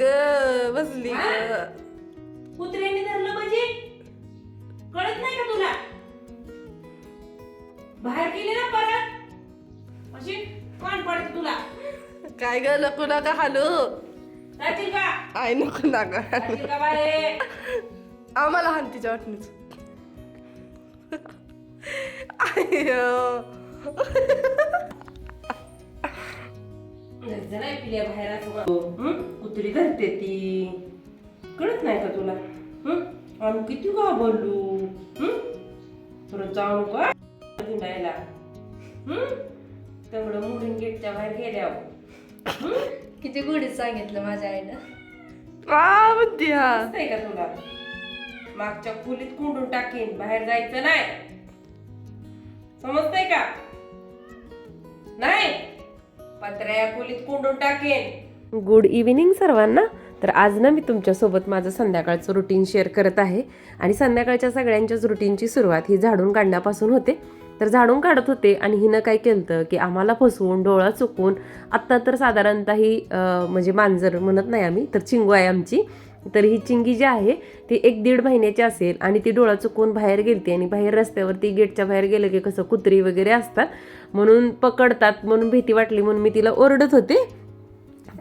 ग बसली ग. कुत्र्याने धरलं म्हणजे? कळत नाही का तुला? बाहेर गेले ना परत? म्हणजे कोण पडत तुला. काय ग नको नका हालू. जातील का? आय नको नका का आम्हाला हान तिच्या वाटणीच. आय नाही पिल्या बाहेर असं हं? कुत्री धरते ती. कळत नाही का तुला? हं? आम्ही किती का बोललो? हं? परत जाऊ का? हिंडायला. हं? तेवढं मुलीन गेटच्या बाहेर गेल्यावर. हं? किती गोडीत सांगितलं माझ्या आईनं. हा. समजतंय का तुला? मागच्या खोलीत कोंडून टाकेन बाहेर जायचं नाही. समजतंय का? नाही? पत्र्या खोलीत कोंडून टाकेन. गुड इव्हिनिंग सर्वांना. तर आज ना मी तुमच्यासोबत माझं संध्याकाळचं रुटीन शेअर करत आहे. आणि संध्याकाळच्या सगळ्यांच्याच रुटीनची सुरुवात ही झाडून काढण्यापासून होते. तर झाडून काढत होते आणि हिनं काय केलं की आम्हाला फसवून डोळा चुकवून आत्ता तर साधारणतः ही म्हणजे मांजर म्हणत नाही आम्ही तर चिंगू आहे आमची. तर ही चिंगी जी आहे ती एक दीड महिन्याची असेल आणि ती डोळा चुकवून बाहेर गेलती आणि बाहेर रस्त्यावरती गेटच्या बाहेर गेलं की कसं कुत्री वगैरे असतात. म्हणून पकडतात म्हणून भीती वाटली म्हणून मी तिला ओरडत होते.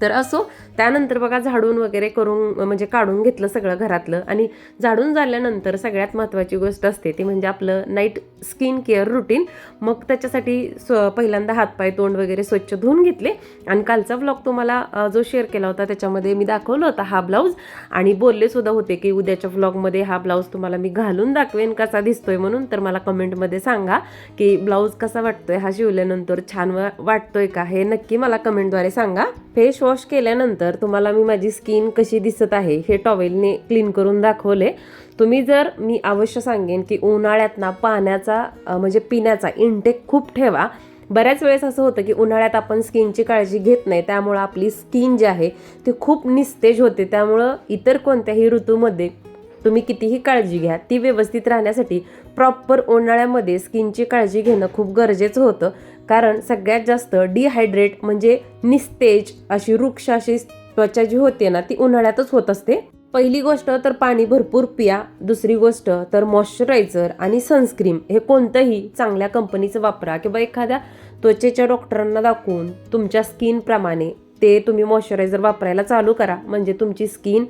तर असो त्यानंतर बघा झाडून वगैरे करून म्हणजे काढून घेतलं सगळं घरातलं. आणि झाडून झाल्यानंतर सगळ्यात महत्त्वाची गोष्ट असते ती म्हणजे आपलं नाईट स्किन केअर रुटीन मग त्याच्यासाठी स्व पहिल्यांदा हातपाय तोंड वगैरे स्वच्छ धुवून घेतले. आणि कालचा ब्लॉग तुम्हाला जो शेअर केला होता त्याच्यामध्ये मी दाखवलं होता हा ब्लाऊज आणि बोलले सुद्धा होते की उद्याच्या ब्लॉगमध्ये हा ब्लाऊज तुम्हाला मी घालून दाखवेन कसा दिसतोय म्हणून. तर मला कमेंटमध्ये सांगा की ब्लाऊज कसा वाटतोय हा शिवल्यानंतर छान वा- वाटतोय का हे नक्की मला कमेंटद्वारे सांगा. फेस वॉश केल्यानंतर तुम्हाला मी माझी स्किन कशी दिसत आहे हे टॉवेलने क्लीन करून दाखवले. तुम्ही जर मी अवश्य सांगेन की उन्हाळ्यात ना पाण्याचा म्हणजे पिण्याचा इनटेक खूप ठेवा. बऱ्याच वेळेस असं होतं की उन्हाळ्यात आपण स्किनची काळजी घेत नाही त्यामुळं आपली स्किन जी आहे ती खूप निस्तेज होते. त्यामुळं इतर कोणत्याही ऋतूमध्ये तुम्ही कितीही काळजी घ्या ती व्यवस्थित राहण्यासाठी प्रॉपर उन्हाळ्यामध्ये स्किनची काळजी घेणं खूप गरजेचं होतं. कारण सगळ्यात जास्त डिहायड्रेट म्हणजे निस्तेज अशी वृक्ष अशी त्वचा जी होते ना ती उन्हाळ्यातच होत असते. पहिली गोष्ट तर पाणी भरपूर पिया. दुसरी गोष्ट तर मॉइश्चरायझर आणि सनस्क्रीम हे कोणतंही चांगल्या कंपनीचं वापरा किंवा एखाद्या त्वचेच्या डॉक्टरांना दाखवून तुमच्या स्किनप्रमाणे ते तुम्ही मॉइश्चरायझर वापरायला चालू करा. म्हणजे तुमची स्किन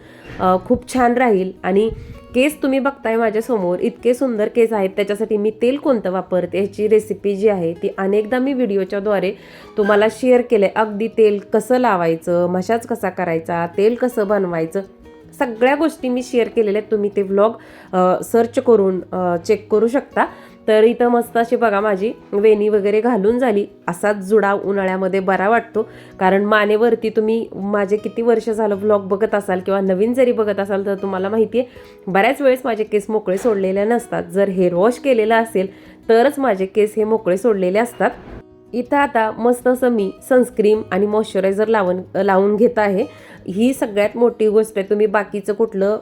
खूप छान राहील. आणि केस तुम्ही बघताय माझ्यासमोर इतके सुंदर केस आहेत. त्याच्यासाठी मी तेल कोणतं वापरते ह्याची रेसिपी जी आहे ती अनेकदा मी व्हिडिओच्याद्वारे तुम्हाला शेअर केलं आहे अगदी तेल कसं लावायचं मशाज कसा करायचा तेल कसं बनवायचं सगळ्या गोष्टी मी शेअर केलेल्या आहेत. तुम्ही ते व्लॉग सर्च करून चेक करू शकता. तर इथं मस्त अशी बघा माझी वेणी वगैरे घालून झाली. असाच जुडा उन्हाळ्यामध्ये बरा वाटतो. कारण मानेवरती तुम्ही माझे किती वर्ष झालं व्लॉग बघत असाल किंवा नवीन जरी बघत असाल तर तुम्हाला माहिती आहे बऱ्याच वेळेस माझे केस मोकळे सोडलेले नसतात. जर हेअर वॉश केलेला असेल तरच माझे केस हे मोकळे सोडलेले असतात. इथं आता मस्त असं मी सनस्क्रीम आणि मॉइश्चरायझर लावून लावून घेत आहे. ही सगळ्यात मोठी गोष्ट आहे. तुम्ही बाकीचं कुठलं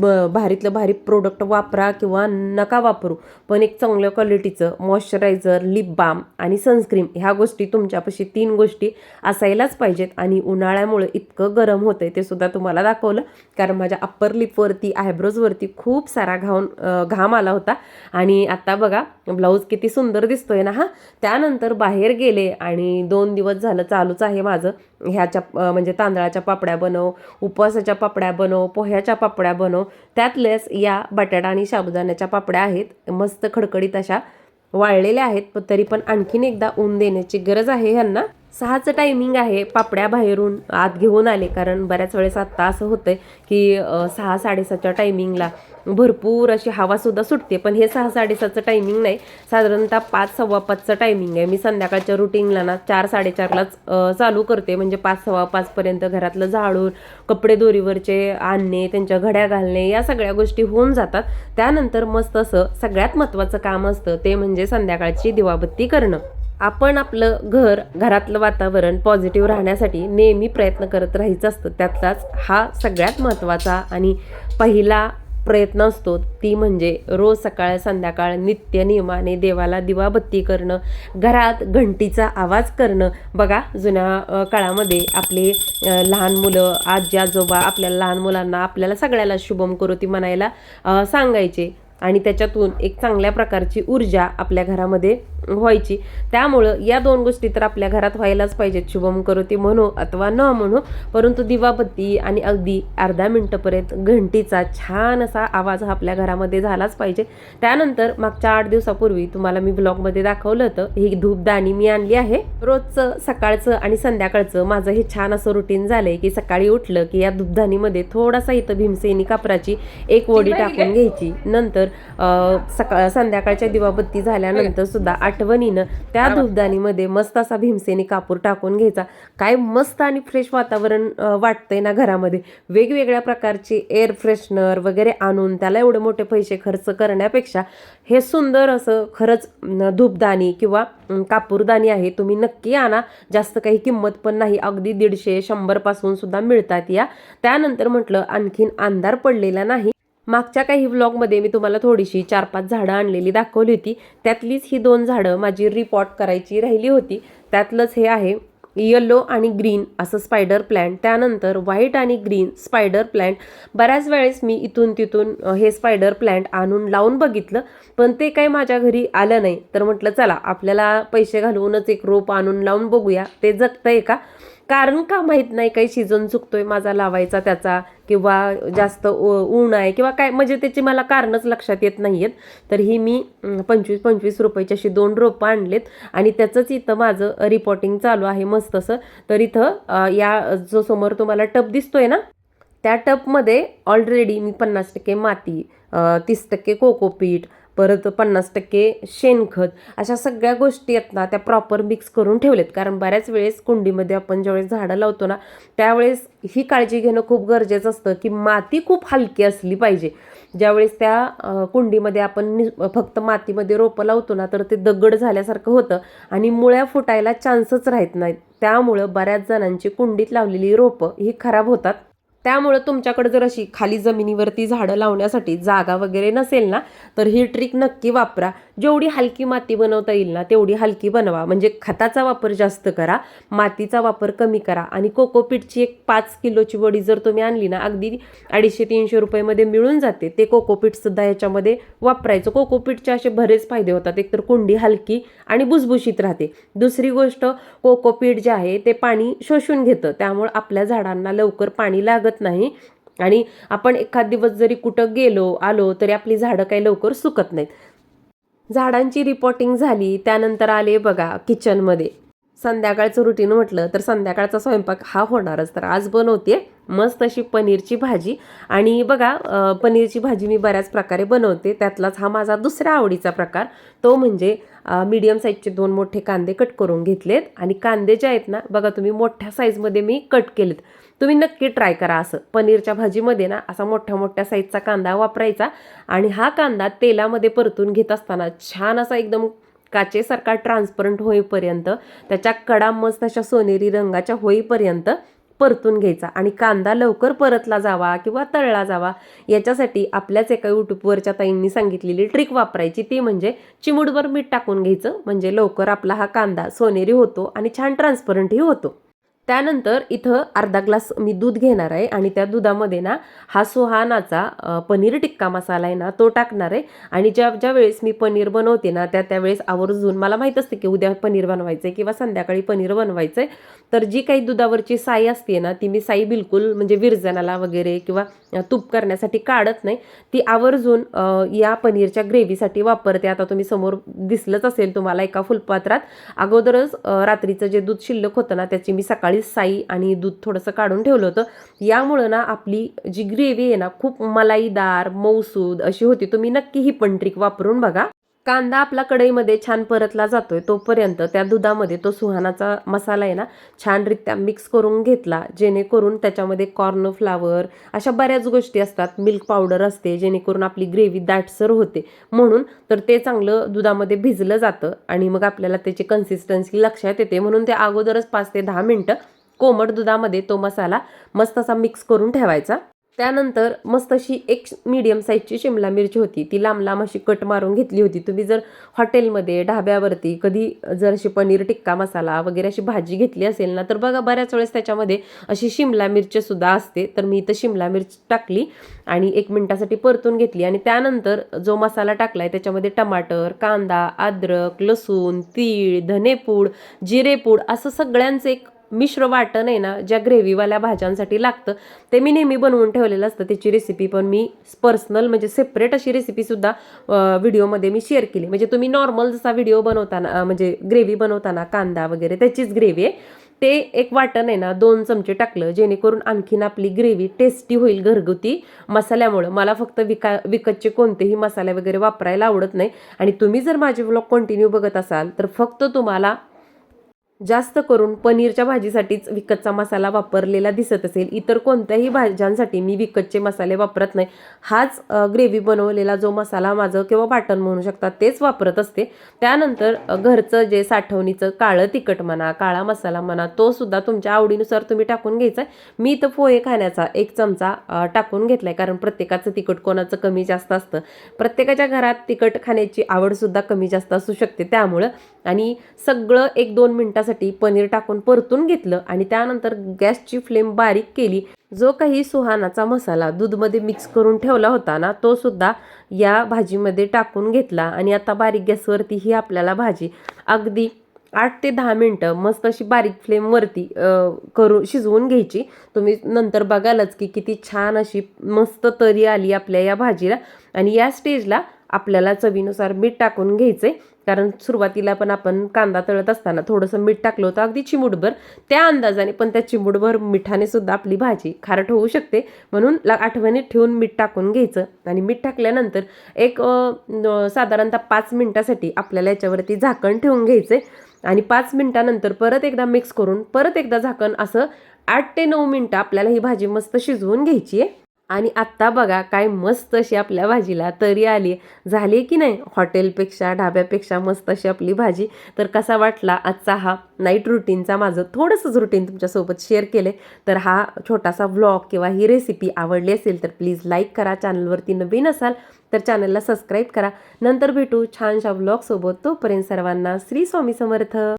ब- भारीतलं भारी प्रोडक्ट वापरा किंवा नका वापरू. पण एक चांगल्या क्वालिटीचं मॉइश्चरायझर लिप बाम आणि सनस्क्रीम ह्या गोष्टी तुमच्यापाशी तीन गोष्टी असायलाच पाहिजेत. आणि उन्हाळ्यामुळे इतकं गरम होतं ते सुद्धा तुम्हाला दाखवलं. कारण माझ्या अप्पर लिपवरती आयब्रोजवरती खूप सारा घाऊन घाम आला होता. आणि आता बघा ब्लाऊज किती सुंदर दिसतोय ना हा. त्यानंतर बाहेर गेले आणि दोन दिवस झालं चालूच आहे माझं. ह्याच्या म्हणजे तांदळाच्या पापड्या बनव उपवासाच्या पापड्या बनव पोह्याच्या पापड्या बनव त्यातलेच या बटाटा आणि साबुदाण्याच्या पापड्या आहेत मस्त खडखडीत अशा वाळलेल्या आहेत पण तरी पण आणखीन एकदा ऊन देण्याची गरज आहे ह्यांना. सहाचं टायमिंग आहे पापड्या बाहेरून आत घेऊन आले. कारण बऱ्याच वेळेस आत्ता असं होतंय की सहा साडेसातच्या टायमिंगला भरपूर अशी हवासुद्धा सुटते. पण हे सहा साडेसातचं टायमिंग नाही. साधारणतः पाच सव्वा पाचचं टायमिंग आहे. मी संध्याकाळच्या रुटीनला ना चार साडेचारलाच चालू करते. म्हणजे पाच सव्वा पाचपर्यंत घरातलं झाडून कपडे दोरीवरचे आणणे त्यांच्या घड्या घालणे या सगळ्या गोष्टी होऊन जातात. त्यानंतर मस्त असं सगळ्यात महत्त्वाचं काम असतं ते म्हणजे संध्याकाळची दिवाबत्ती करणं. आपण आपलं घर घरातलं वातावरण पॉझिटिव्ह राहण्यासाठी नेहमी प्रयत्न करत राहायचं असतं. त्यातलाच हा सगळ्यात महत्त्वाचा आणि पहिला प्रयत्न असतो ती म्हणजे रोज सकाळ संध्याकाळ नित्य नियमाने देवाला दिवाबत्ती करणं घरात घंटीचा आवाज करणं. बघा जुन्या काळामध्ये आपले लहान मुलं आजी आजोबा आपल्या लहान मुलांना आपल्याला सगळ्याला शुभम करोती म्हणायला सांगायचे. आणि त्याच्यातून एक चांगल्या प्रकारची ऊर्जा आपल्या घरामध्ये व्हायची. त्यामुळं या दोन गोष्टी तर आपल्या घरात व्हायलाच पाहिजेत. शुभम करोती म्हणू अथवा न म्हणू परंतु दिवाबत्ती आणि अगदी अर्धा मिनटंपर्यंत घंटीचा छान असा आवाज हा आपल्या घरामध्ये झालाच पाहिजे. त्यानंतर मागच्या आठ दिवसापूर्वी तुम्हाला मी ब्लॉगमध्ये दाखवलं होतं ही धूपदाणी मी आणली आहे. रोजचं सकाळचं आणि संध्याकाळचं माझं हे छान असं रुटीन झालंय की सकाळी उठलं की या धूपदाणीमध्ये थोडासा इथं भीमसेनी कापराची एक वडी टाकून घ्यायची. नंतर सकाळ संध्याकाळच्या दिवाबत्ती झाल्यानंतर सुद्धा आठवणीनं त्या धूपदाणीमध्ये मस्त असा भीमसेनी कापूर टाकून घ्यायचा. काय मस्त आणि फ्रेश वातावरण वाटतंय ना घरामध्ये. वेगवेगळ्या प्रकारचे एअर फ्रेशनर वगैरे आणून त्याला एवढे मोठे पैसे खर्च करण्यापेक्षा हे सुंदर असं खरंच अं, धूपदाणी किंवा अं, कापूरदाणी आहे. तुम्ही नक्की आणा. जास्त काही किंमत पण नाही. अगदी दीडशे शंभरपासून सुद्धा मिळतात या. त्यानंतर म्हटलं आणखीन अंधार पडलेला नाही. मागच्या काही व्लॉगमध्ये मी तुम्हाला थोडीशी चार पाच झाडं आणलेली दाखवली होती. त्यातलीच ही दोन झाडं माझी रिपॉट करायची राहिली होती. त्यातलंच हे आहे येलो आणि ग्रीन असं स्पायडर प्लॅन्ट त्यानंतर व्हाईट आणि ग्रीन स्पायडर प्लॅन्ट बऱ्याच वेळेस मी इथून तिथून हे स्पायडर प्लॅन्ट आणून लावून बघितलं पण ते काही माझ्या घरी आलं नाही. तर म्हटलं चला आपल्याला पैसे घालवूनच एक रोप आणून लावून बघूया. ते जगतंय का? कारण का माहीत नाही काही सीझन चुकतोय माझा लावायचा त्याचा किंवा जास्त उ- ऊन आहे किंवा काय म्हणजे त्याची मला कारणच लक्षात येत नाही आहेत तर ही मी पंचवीस पंचवीस रुपयाची अशी दोन रोपं आणलेत आणि त्याचंच इथं माझं रिपोर्टिंग चालू आहे मस्त असं. तर इथं या जो समोर तुम्हाला टप दिसतोय ना त्या टपमध्ये ऑलरेडी मी पन्नास टक्के माती तीस टक्के कोकोपीट परत पन्नास टक्के शेणखत अशा सगळ्या गोष्टी आहेत ना त्या प्रॉपर मिक्स करून ठेवलेत. कारण बऱ्याच वेळेस कुंडीमध्ये आपण ज्यावेळेस झाडं लावतो ना त्यावेळेस ही काळजी घेणं खूप गरजेचं असतं की माती खूप हलकी असली पाहिजे. ज्यावेळेस त्या कुंडीमध्ये आपण नि फक्त मातीमध्ये रोपं लावतो ना तर ते दगड झाल्यासारखं होतं आणि मुळ्या फुटायला चान्सच राहत नाहीत. त्यामुळं बऱ्याच जणांची कुंडीत लावलेली रोपं ही खराब होतात. त्यामुळं तुमच्याकडे जर अशी खाली जमिनीवरती झाडं लावण्यासाठी जागा वगैरे नसेल ना तर ही ट्रिक नक्की वापरा. जेवढी हलकी माती बनवता येईल ना तेवढी हलकी बनवा. म्हणजे खताचा वापर जास्त करा मातीचा वापर कमी करा. आणि कोकोपीटची एक पाच किलोची वडी जर तुम्ही आणली ना अगदी अडीचशे तीनशे रुपयेमध्ये मिळून जाते. ते कोकोपीटसुद्धा याच्यामध्ये वापरायचं. कोकोपीटचे असे बरेच फायदे होतात. एकतर कुंडी हलकी आणि भुसभुशीत राहते. दुसरी गोष्ट कोकोपीट जे आहे ते पाणी शोषून घेतं. त्यामुळे आपल्या झाडांना लवकर पाणी लागत नाही. आणि आपण एखाद दिवस जरी कुठं गेलो आलो तरी आपली झाडं काही लवकर सुकत नाहीत. झाडांची रिपोर्टिंग झाली त्यानंतर आले बघा किचनमध्ये संध्याकाळचं रुटीन म्हटलं तर संध्याकाळचा स्वयंपाक हा होणारच. तर आज बनवते मस्त अशी पनीरची भाजी. आणि बघा पनीरची भाजी मी बऱ्याच प्रकारे बनवते. त्यातलाच हा माझा दुसऱ्या आवडीचा प्रकार. तो म्हणजे मीडियम साईजचे दोन मोठे कांदे कट करून घेतलेत. आणि कांदे जे आहेत ना बघा तुम्ही मोठ्या साईजमध्ये मी कट केलेत. तुम्ही नक्की ट्राय करा असं. पनीरच्या भाजीमध्ये ना असा मोठ्या मोठ्या साईजचा कांदा वापरायचा. आणि हा कांदा तेलामध्ये परतून घेत असताना छान असा एकदम काचेसारखा ट्रान्सपरंट होईपर्यंत त्याच्या कडा मस्त अशा सोनेरी रंगाच्या होईपर्यंत परतून घ्यायचा. आणि कांदा लवकर परतला जावा किंवा तळला जावा याच्यासाठी आपल्याच एका यूट्यूबवरच्या ताईंनी सांगितलेली ट्रिक वापरायची. ती म्हणजे चिमूडवर मीठ टाकून घ्यायचं. म्हणजे लवकर आपला हा कांदा सोनेरी होतो आणि छान ट्रान्सपरंटही होतो. त्यानंतर इथं अर्धा ग्लास मी दूध घेणार आहे आणि त्या दुधामध्ये ना हा सुहानाचा पनीर टिक्का मसाला आहे ना तो टाकणार आहे. आणि ज्या ज्या वेळेस मी पनीर बनवते ना त्या त्यावेळेस आवर्जून मला माहीत असते की उद्या पनीर बनवायचं आहे किंवा संध्याकाळी पनीर बनवायचं आहे तर जी काही दुधावरची साई असते ना ती मी साई बिलकुल म्हणजे विरजनाला वगैरे किंवा तूप करण्यासाठी काढत नाही. ती आवर्जून या पनीरच्या ग्रेव्हीसाठी वापरते. आता तुम्ही समोर दिसलंच असेल तुम्हाला एका फुलपात्रात. अगोदरच रात्रीचं जे दूध शिल्लक होतं ना त्याची मी सकाळी साई आणि दूध थोडंसं काढून ठेवलं होतं. यामुळं ना आपली जी ग्रेव्ही आहे ना खूप मलाईदार मऊसूद अशी होती. तुम्ही नक्की ही पण ट्रिक वापरून बघा. कांदा आपला कढईमध्ये छान परतला जातोय तोपर्यंत त्या दुधामध्ये तो सुहानाचा मसाला आहे ना छानरित्या मिक्स करून घेतला जेणेकरून त्याच्यामध्ये कॉर्न फ्लावर अशा बऱ्याच गोष्टी असतात. मिल्क पावडर असते जेणेकरून आपली ग्रेव्ही दाटसर होते. म्हणून तर ते चांगलं दुधामध्ये भिजलं जातं आणि मग आपल्याला त्याची कन्सिस्टन्सी लक्षात येते. म्हणून ते अगोदरच पाच ते दहा मिनटं कोमट दुधामध्ये तो मसाला मस्त असा मिक्स करून ठेवायचा. त्यानंतर मस्त अशी एक मीडियम साईजची शिमला मिरची होती. ती लांब लांब अशी कट मारून घेतली होती. तुम्ही जर हॉटेलमध्ये ढाब्यावरती कधी जर अशी पनीर टिक्का मसाला वगैरे अशी भाजी घेतली असेल ना तर बघा बऱ्याच वेळेस त्याच्यामध्ये अशी शिमला मिरची सुद्धा असते. तर मी इथं शिमला मिरची टाकली आणि एक मिनिटासाठी परतून घेतली. आणि त्यानंतर जो मसाला टाकला आहे त्याच्यामध्ये टमाटर कांदा अद्रक लसूण तीळ धनेपूड जिरेपूड असं सगळ्यांचं एक मिश्र वाटण आहे ना ज्या ग्रेव्हीवाल्या भाज्यांसाठी लागतं ते मी नेहमी बनवून ठेवलेलं असतं. त्याची रेसिपी पण मी पर्सनल म्हणजे सेपरेट अशी रेसिपीसुद्धा व्हिडिओमध्ये मी शेअर केली. म्हणजे तुम्ही नॉर्मल जसा व्हिडिओ बनवताना म्हणजे ग्रेव्ही बनवताना कांदा वगैरे त्याचीच ग्रेव्ही आहे. ते एक वाटण आहे ना दोन चमचे टाकलं जेणेकरून आणखीन आपली ग्रेव्ही टेस्टी होईल घरगुती. मसाल्यामुळं मला फक्त विका विकतचे कोणतेही मसाले वगैरे वापरायला आवडत नाही. आणि तुम्ही जर माझे व्लॉग कंटिन्यू बघत असाल तर फक्त तुम्हाला जास्त करून पनीरच्या भाजीसाठीच विकतचा मसाला वापरलेला दिसत असेल. इतर कोणत्याही भाज्यांसाठी मी विकतचे मसाले वापरत नाही. हाच ग्रेव्ही बनवलेला जो मसाला माझं किंवा वाटण म्हणू शकता तेच वापरत असते. त्यानंतर घरचं जे साठवणीचं काळं तिखट म्हणा काळा मसाला म्हणा तो सुद्धा तुमच्या आवडीनुसार तुम्ही टाकून घ्यायचा. आहे मी तर पोहे खाण्याचा एक चमचा टाकून टाकून घेतलाय कारण प्रत्येकाचं तिखट कोणाचं कमी जास्त असतं. प्रत्येकाच्या घरात तिखट खाण्याची आवडसुद्धा कमी जास्त असू शकते त्यामुळं. आणि सगळं एक दोन मिनिटासाठी पनीर टाकून परतून घेतलं आणि त्यानंतर गॅसची फ्लेम बारीक केली. जो काही सुहानाचा मसाला दूधमध्ये मिक्स करून ठेवला होता ना तो सुद्धा या भाजीमध्ये टाकून घेतला आणि आता बारीक गॅसवरती ही आपल्याला भाजी अगदी आठ ते दहा मिनटं मस्त अशी बारीक फ्लेमवरती करू शिजवून घ्यायची. तुम्ही नंतर बघालच की किती छान अशी मस्त तरी आली आपल्या या भाजीला. आणि या स्टेजला आपल्याला चवीनुसार मीठ टाकून घ्यायचे कारण सुरुवातीला पण आपण कांदा तळत असताना थोडंसं मीठ टाकलं होतं अगदी चिमूटभर. त्या अंदाजाने पण त्या चिमूटभर मिठाने सुद्धा आपली भाजी खारट होऊ शकते. म्हणून ला- आठवणीत ठेवून मीठ टाकून घ्यायचं. आणि मीठ टाकल्यानंतर एक साधारणतः पाच मिनटासाठी आपल्याला याच्यावरती झाकण ठेवून घ्यायचं आणि पाच मिनटानंतर परत एकदा मिक्स करून परत एकदा झाकण असं आठ ते नऊ मिनटं आपल्याला ही भाजी मस्त शिजवून घ्यायची आहे आणि आत्ता बघा काय मस्त अशी आपल्या भाजीला तरी आली. झाली की नाही? हॉटेलपेक्षा ढाब्यापेक्षा मस्त अशी आपली भाजी. तर कसा वाटला आजचा हा नाईट रुटीनचा माझं थोडंसंच रुटीन तुमच्यासोबत शेअर केले तर हा छोटासा व्लॉग किंवा ही रेसिपी आवडली असेल तर प्लीज लाईक करा. चॅनलवरती नवीन असाल तर चॅनलला सबस्क्राईब करा. नंतर भेटू छानशा व्लॉगसोबत तोपर्यंत सर्वांना श्री स्वामी समर्थ.